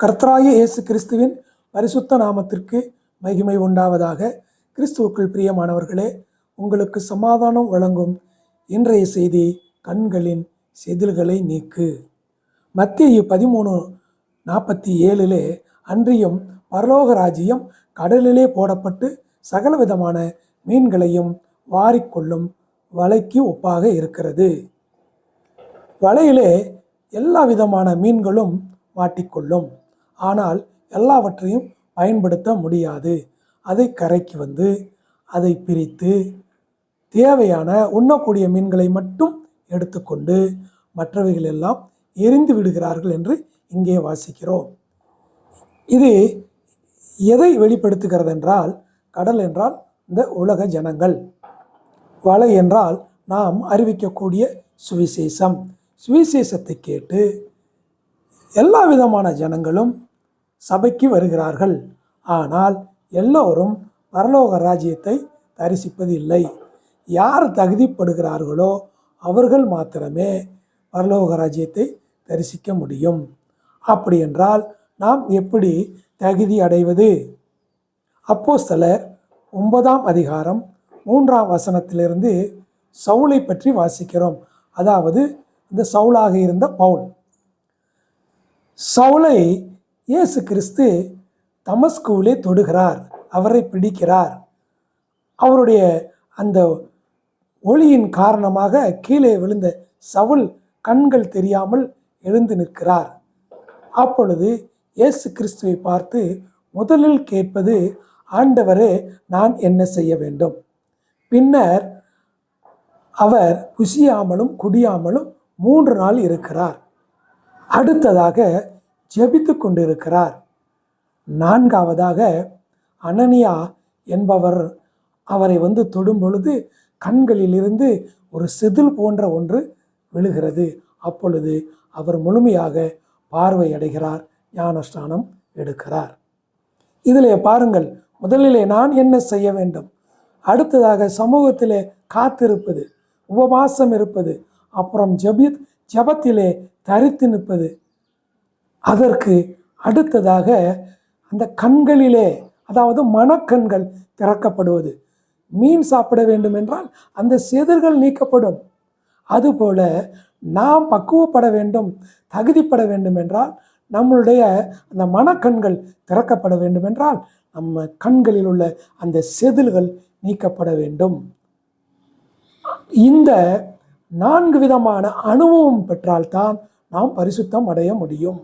கர்த்தராய இயேசு கிறிஸ்துவின் பரிசுத்த நாமத்திற்கு மகிமை உண்டாவதாக. கிறிஸ்துவுக்குள் பிரியமானவர்களே உங்களுக்கு சமாதானம் வழங்கும் இன்றைய செய்தி கண்களின் செதில்களை நீக்கு. மத்திய பதிமூணு நாற்பத்தி ஏழிலே அன்றியும் பரலோக ராஜ்யம் கடலிலே போடப்பட்டு சகலவிதமான மீன்களையும் வாரிக்கொள்ளும் வலைக்கு ஒப்பாக இருக்கிறது. வலையிலே எல்லா விதமான மீன்களும் மாட்டிக்கொள்ளும். ஆனால் எல்லாவற்றையும் பயன்படுத்த முடியாது. அதை கரைக்கு வந்து அதை பிரித்து தேவையான உண்ணக்கூடிய மீன்களை மட்டும் எடுத்துக்கொண்டு மற்றவைகள் எல்லாம் எரிந்து விடுகிறார்கள் என்று இங்கே வாசிக்கிறோம். இது எதை வெளிப்படுத்துகிறது என்றால் கடல் என்றால் இந்த உலக ஜனங்கள். வலை என்றால் நாம் அறிவிக்கக்கூடிய சுவிசேஷம். சுவிசேஷத்தை கேட்டு எல்லா விதமான ஜனங்களும் சபைக்கு வருகிறார்கள். ஆனால் எல்லோரும் பரலோக ராஜ்யத்தை தரிசிப்பதில்லை. யார் தகுதிப்படுகிறார்களோ அவர்கள் மாத்திரமே பரலோக ராஜ்யத்தை தரிசிக்க முடியும். அப்படி என்றால் நாம் எப்படி தகுதி அடைவது? அப்போஸ்தலர் ஒன்பதாம் அதிகாரம் மூன்றாம் வசனத்திலிருந்து சவுளை பற்றி வாசிக்கிறோம். அதாவது இந்த சவுலாக இருந்த பவுல். சவுலை இயேசு கிறிஸ்து தமஸ்கூலே தொடுகிறார் அவரை பிடிக்கிறார். அவருடைய அந்த ஒளியின் காரணமாக கீழே விழுந்த சவுல் கண்கள் தெரியாமல் எழுந்து நிற்கிறார். அப்பொழுது இயேசு கிறிஸ்துவை பார்த்து முதலில் கேட்பது ஆண்டவரே நான் என்ன செய்ய வேண்டும்? பின்னர் அவர் புசியாமலும் குடியாமலும் மூன்று நாள் இருக்கிறார். அடுத்ததாக ஜெபித்து கொண்டிருக்கிறார் நான்காவதாக அனனியா என்பவர் அவரை வந்து தொடும் பொழுது கண்களிலிருந்து ஒரு செதில் போன்ற ஒன்று விழுகிறது. அப்பொழுது அவர் முழுமையாக பார்வையடைகிறார் ஞானஸ்தானம் ஞானஸ்நானம் எடுக்கிறார். இதிலே பாருங்கள் முதலிலே நான் என்ன செய்ய வேண்டும்? அடுத்ததாக சமூகத்திலே காத்திருப்பது உபவாசம் இருப்பது அப்புறம் ஜபித் ஜபத்திலே தரித்து நிற்பது அதற்கு அடுத்ததாக அந்த கண்களிலே அதாவது மனக்கண்கள் திறக்கப்படுவது. மீன் சாப்பிட வேண்டும் என்றால் அந்த செதிர்கள் நீக்கப்படும். அதுபோல நாம் பக்குவப்பட வேண்டும் தகுதிப்பட வேண்டும் என்றால் நம்மளுடைய அந்த மனக்கண்கள் திறக்கப்பட வேண்டும் என்றால் நம்ம கண்களில் உள்ள அந்த செதில்கள் நீக்கப்பட வேண்டும். இந்த நான்கு விதமான அனுபவம் பெற்றால்தான் நாம் பரிசுத்தம் அடைய முடியும்.